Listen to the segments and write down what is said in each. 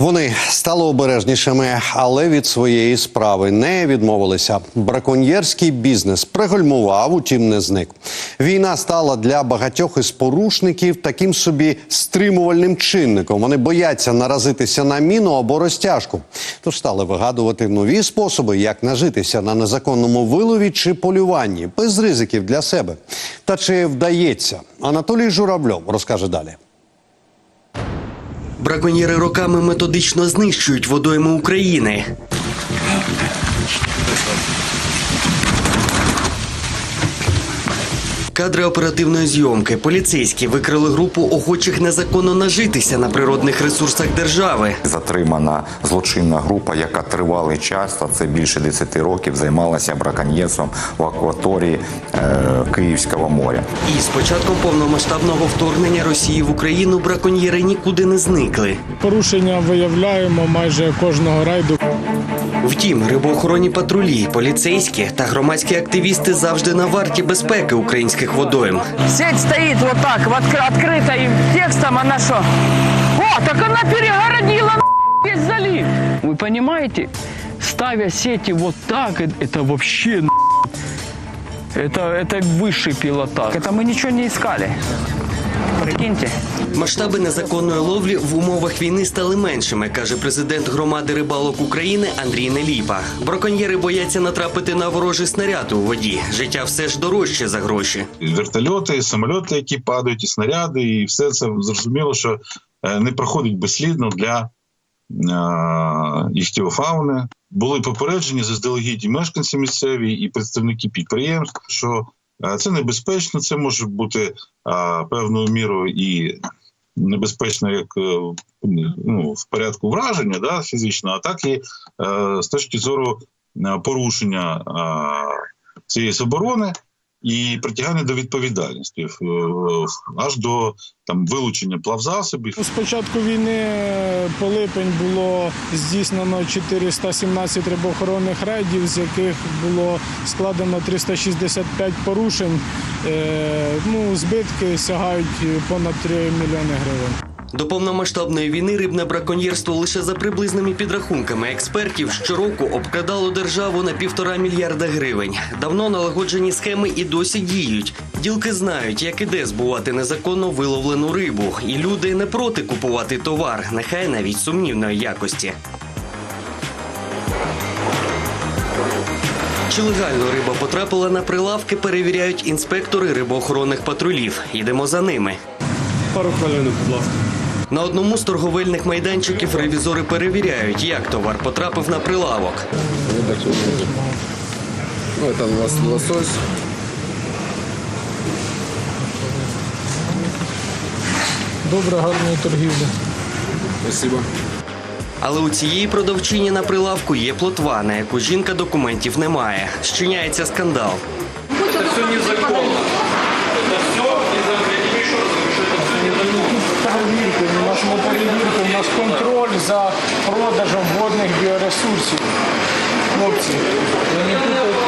Вони стали обережнішими, але від своєї справи не відмовилися. Браконьєрський бізнес пригальмував, утім не зник. Війна стала для багатьох із порушників таким собі стримувальним чинником. Вони бояться наразитися на міну або розтяжку. Тож стали вигадувати нові способи, як нажитися на незаконному вилові чи полюванні без ризиків для себе. Та чи вдається? Анатолій Журавльов розкаже далі. Браконьєри роками методично знищують водойми України. Кадри оперативної зйомки. Поліцейські викрили групу охочих незаконно нажитися на природних ресурсах держави. Затримана злочинна група, яка тривалий час, а це більше 10 років, займалася браконьєрством в акваторії Київського моря. І з початком повномасштабного вторгнення Росії в Україну браконьєри нікуди не зникли. Порушення виявляємо майже кожного рейду. Втім, рибоохоронні патрулі, поліцейські та громадські активісти завжди на варті безпеки українських водойм. Сеть стоит вот так, в откры- открытым текстом, она что? О, так она перегородила на весь залив. Вы понимаете? Ставя сети вот так, э- это вообще на- это, это высший пилотаж. Это мы ничего не искали. Прикиньте. Масштаби незаконної ловлі в умовах війни стали меншими, каже президент громади рибалок України Андрій Неліпа. Браконьєри бояться натрапити на ворожий снаряд у воді. Життя все ж дорожче за гроші. і вертольоти, і самольоти, які падають, і снаряди, і все це зрозуміло, що е, не проходить безслідно для е, іхтіофауни. Були попереджені заздалегідь і мешканці місцеві, і представники підприємств, що е, це небезпечно, це може бути е, певною мірою і небезпечно як е, ну, в порядку враження да, фізично, а так і е, з точки зору е, порушення е, цієї заборони і притягання до відповідальності е, аж до там вилучення плавзасобів. З початку війни по липень було здійснено 417 рибоохоронних рейдів, з яких було складено 365 порушень. Е, Ну, збитки сягають понад 3 мільйони гривень. До повномасштабної війни рибне браконьєрство лише за приблизними підрахунками експертів щороку обкрадало державу на півтора мільярда гривень. Давно налагоджені схеми і досі діють. Ділки знають, як і де збувати незаконно виловлену рибу, і люди не проти купувати товар, нехай навіть сумнівної якості. Чи легально риба потрапила на прилавки, перевіряють інспектори рибоохоронних патрулів. Йдемо за ними. Пару хвилин, будь ласка. На одному з торговельних майданчиків ревізори перевіряють, як товар потрапив на прилавок. Ну, это лос- лосось. Добре, гарної торгівлі. Спасибо. Але у цієї продавчині на прилавку є плотва, на яку жінка документів не має. Щиняється скандал. Перевірки, у нас не перевірку, у нас контроль за продажем водних біоресурсів. Хлопці, ви не путайте.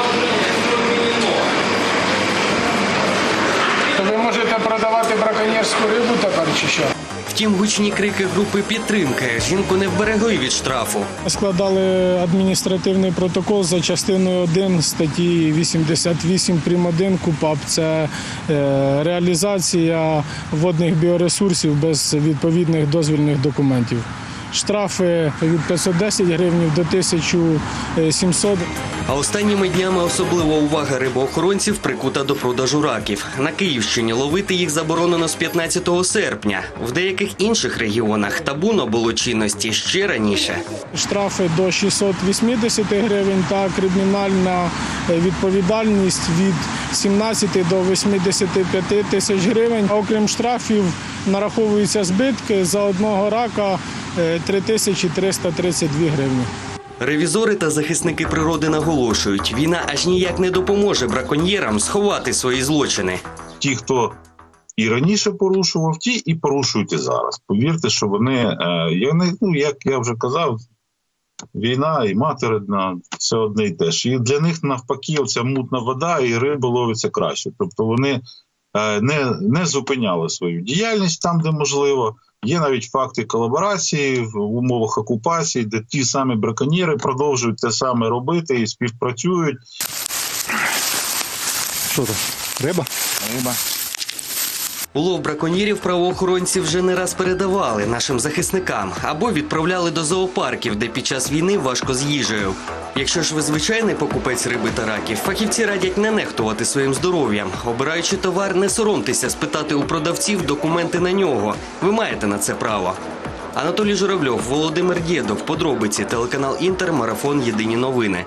То ви можете продавати браконьєрську рибу тепер чи що? Втім, гучні крики групи підтримки жінку не вберегли від штрафу. Складали адміністративний протокол за частиною 1 статті 88 прим. 1 КУПАП. Це е, реалізація водних біоресурсів без відповідних дозвільних документів. Штрафи від 510 гривень до 1700 А останніми днями особлива увага рибоохоронців прикута до продажу раків. На Київщині ловити їх заборонено з 15 серпня. В деяких інших регіонах табу набуло чинності ще раніше. штрафи до 680 гривень та кримінальна е, відповідальність від 17 до 85 тисяч гривень. Окрім штрафів, нараховуються збитки за одного рака е, 3332 гривні. Ревізори та захисники природи наголошують, війна аж ніяк не допоможе браконьєрам сховати свої злочини. Ті, хто і раніше порушував, ті і порушують і зараз. Повірте, що вони, е, і вони ну як я вже казав. Війна і материдна це одне й те ж. І для них навпаки, оця мутна вода і риба ловиться краще. Тобто вони е, не, не зупиняли свою діяльність там, де можливо, Є навіть факти колаборації в умовах окупації, де ті самі браконьєри продовжують те саме робити і співпрацюють. Що там? Риба? Риба. Улов браконьєрів правоохоронці вже не раз передавали нашим захисникам або відправляли до зоопарків, де під час війни важко з їжею. Якщо ж ви звичайний покупець риби та раків, фахівці радять не нехтувати своїм здоров'ям. Обираючи товар, не соромтеся спитати у продавців документи на нього. Ви маєте на це право. Анатолій Журавльов, Володимир Дєдов, подробиці, телеканал Інтер, марафон Єдині новини.